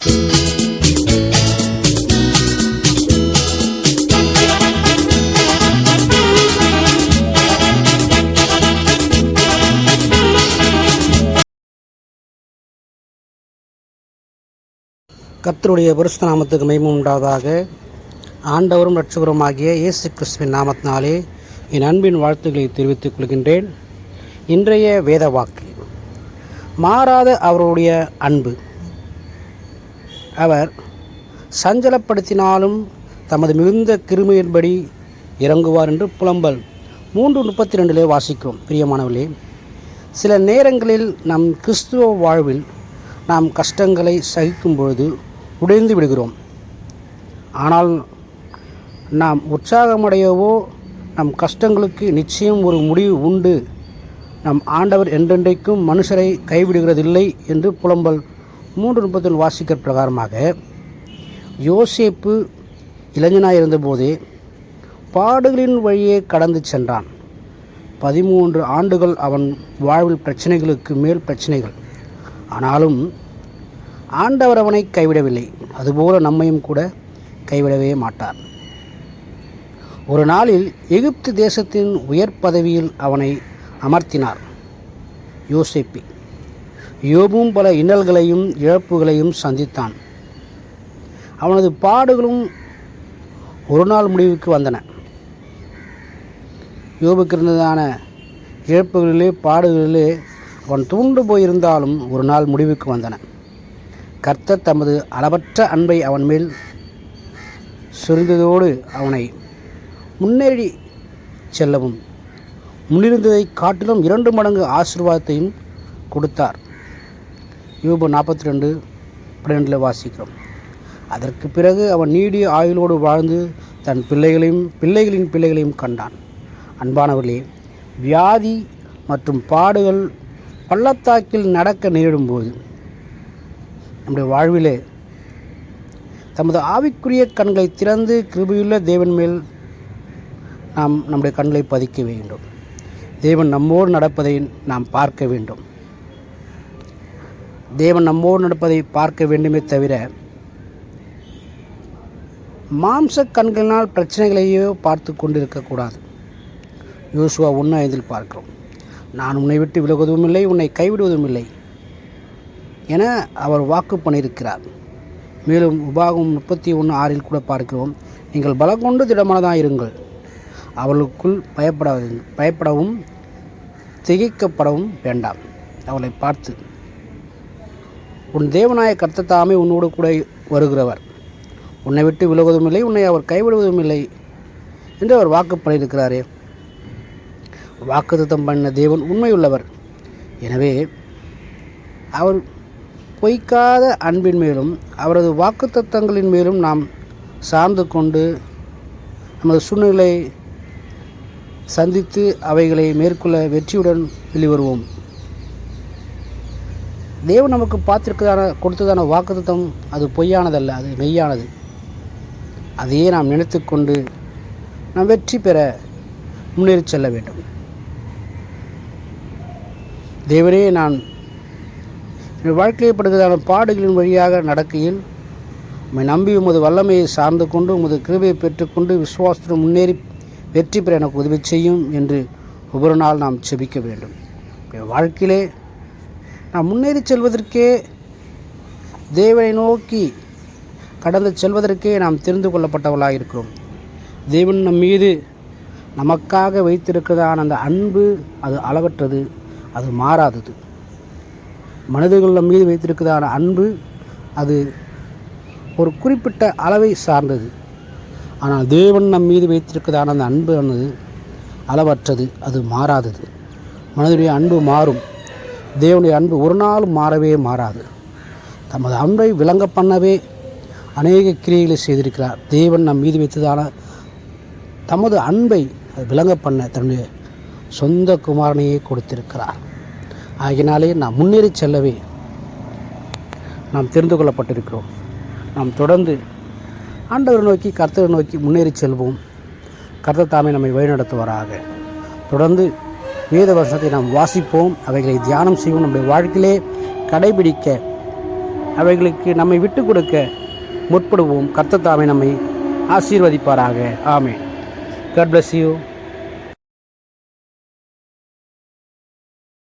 கத்தருடைய பரிசு நாமத்துக்கு மகிமை உண்டாவதாக. ஆண்டவரும் இரட்சகருமாகிய இயேசு கிறிஸ்துவின் நாமத்தினாலே என் அன்பின் வாழ்த்துக்களை தெரிவித்துக் கொள்கின்றேன். இன்றைய வேத வாக்கு மாறாத அவருடைய அன்பு. அவர் சஞ்சலப்படுத்தினாலும் தமது மிகுந்த கிருமையின்படி இறங்குவார் என்று புலம்பல். மூன்று முப்பத்தி ரெண்டிலே வாசிக்கிறோம். பிரியமானவர்களே சில நேரங்களில் நம் கிறிஸ்துவ வாழ்வில் நாம் கஷ்டங்களை சகிக்கும் பொழுது உடைந்து விடுகிறோம். ஆனால் நாம் உற்சாகமடையவோ நம் கஷ்டங்களுக்கு நிச்சயம் ஒரு முடிவு உண்டு. நம் ஆண்டவர் என்றென்றைக்கும் மனுஷரை கைவிடுகிறதில்லை என்று புலம்பல். மூன்று முப்பத்தில் வாசிக்கிற பிரகாரமாக யோசேப்பு இளைஞனாக இருந்தபோதே பாடுகளின் வழியே கடந்து சென்றான். பதிமூன்று ஆண்டுகள் அவன் வாழ்வில் பிரச்சனைகளுக்கு மேல் பிரச்சனைகள். ஆனாலும் ஆண்டவர் அவனை கைவிடவில்லை. அதுபோல நம்மையும் கூட கைவிடவே மாட்டார். ஒரு நாளில் எகிப்து தேசத்தின் உயர் பதவியில் அவனை அமர்த்தினார் யோசேப்பி. யோபும் பல இன்னல்களையும் இழப்புகளையும் சந்தித்தான். அவனது பாடுகளும் ஒரு நாள் முடிவுக்கு வந்தன. யோபுக்கு இருந்ததான இழப்புகளிலே பாடுகளிலே அவன் தூண்டு போயிருந்தாலும் ஒரு நாள் முடிவுக்கு வந்தன. கர்த்தர் தமது அளவற்ற அன்பை அவன் மேல் சொரிந்ததோடு அவனை முன்னேறி செல்லவும் முன்னிருந்ததை காட்டிலும் இரண்டு மடங்கு ஆசீர்வாதத்தையும் கொடுத்தார். யூபு நாற்பத்தி ரெண்டு பன்னெண்டில் வாசிக்கிறோம். அதற்கு பிறகு அவன் நீடிய ஆயுளோடு வாழ்ந்து தன் பிள்ளைகளையும் பிள்ளைகளின் பிள்ளைகளையும் கண்டான். அன்பானவர்களே வியாதி மற்றும் பாடுகள் பள்ளத்தாக்கில் நடக்க நேரிடும்போது நம்முடைய வாழ்விலே தமது ஆவிக்குரிய கண்களை திறந்து கிருபையுள்ள தேவன் மேல் நாம் நம்முடைய கண்களை பதிக்க வேண்டும். தேவன் நம்மோடு நடப்பதை நாம் பார்க்க வேண்டும். தேவன் நம்மோடு நடப்பதை பார்க்க வேண்டுமே தவிர மாம்ச கண்களினால் பிரச்சனைகளையோ பார்த்து கொண்டிருக்கக்கூடாது யோசுவா ஒன்று ஐந்தில் பார்க்கிறோம். நான் உன்னை விட்டு விலகுவதும் இல்லை உன்னை கைவிடுவதும் இல்லை என அவர் வாக்கு பண்ணியிருக்கிறார். மேலும் உபாகம் முப்பத்தி ஒன்று ஆறில் கூட பார்க்கிறோம். நீங்கள் பலம் கொண்டு திடமானதாக இருங்கள். அவளுக்குள் பயப்பட பயப்படவும் திகைக்கப்படவும் வேண்டாம். அவளை பார்த்து உன் தேவனாய கர்த்தத்தாமே உன்னோடு கூட வருகிறவர். உன்னை விட்டு விலகுவதும் இல்லை உன்னை அவர் கைவிடுவதும் இல்லை என்று அவர் வாக்கு பண்ணியிருக்கிறாரே. வாக்குத்தத்தம் பண்ண தேவன் உண்மையுள்ளவர். எனவே அவர் பொய்க்காத அன்பின் மேலும் அவரது வாக்குத்தத்தங்களின் மேலும் நாம் சார்ந்து கொண்டு நமது சூழ்நிலை சந்தித்து அவைகளை மேற்கொள்ள வெற்றியுடன் வெளிவருவோம் தேவன் நமக்கு பார்த்திருக்கதான கொடுத்ததான வாக்குத்தம் அது பொய்யானதல்ல அது மெய்யானது. அதையே நாம் நினைத்து கொண்டு நாம் வெற்றி பெற முன்னேறி செல்ல வேண்டும். தேவனே நான் என் வாழ்க்கையை படுகிறதான பாடுகளின் வழியாக நடக்கையில் உம்மை நம்பி உமது வல்லமையை சார்ந்து கொண்டு உமது கிருபையை பெற்றுக்கொண்டு விசுவாசத்துடன் முன்னேறி வெற்றி பெற எனக்கு உதவி செய்யும் என்று ஒவ்வொரு நாள் நாம் செபிக்க வேண்டும். என் வாழ்க்கையிலே நாம் முன்னேறி செல்வதற்கே தேவனை நோக்கி கடந்து செல்வதற்கே நாம் தெரிந்து கொள்ளப்பட்டவர்களாக இருக்கிறோம். தேவன் நம் மீது நமக்காக வைத்திருக்கிறதான அந்த அன்பு அது அளவற்றது அது மாறாதது. மனிதர்கள் நம் மீது வைத்திருக்கிறதான அன்பு அது ஒரு குறிப்பிட்ட அளவை சார்ந்தது. ஆனால் தேவன் நம் மீது வைத்திருக்கிறதான அந்த அன்பு ஆனது அளவற்றது அது மாறாதது. மனிதனுடைய அன்பு மாறும். தேவனுடைய அன்பு ஒரு நாளும் மாறவே மாறாது. தமது அன்பை விளங்க பண்ணவே அநேக கிரியைகளை செய்திருக்கிறார். தேவன் நம் மீது வைத்ததான தமது அன்பை விளங்க பண்ண தன்னுடைய சொந்த குமாரனையே கொடுத்திருக்கிறார். ஆகினாலே நாம் முன்னேறி செல்லவே நாம் தெரிந்து கொள்ளப்பட்டிருக்கிறோம். நாம் தொடர்ந்து ஆண்டவரை நோக்கி கர்த்தரை நோக்கி முன்னேறி செல்வோம். கர்த்தர் தாமே நம்மை வழிநடத்துவாராக. தொடர்ந்து வேத வசனத்தை நாம் வாசிப்போம். அவைகளை தியானம் செய்வோம். நம்முடைய வாழ்க்கையிலே கடைபிடிக்க அவைகளுக்கு நம்மை விட்டு கொடுக்க முற்படுவோம். கர்த்தத்தாமே நம்மை ஆசீர்வதிப்பாராக. ஆமே கட் பிளஸ் யூ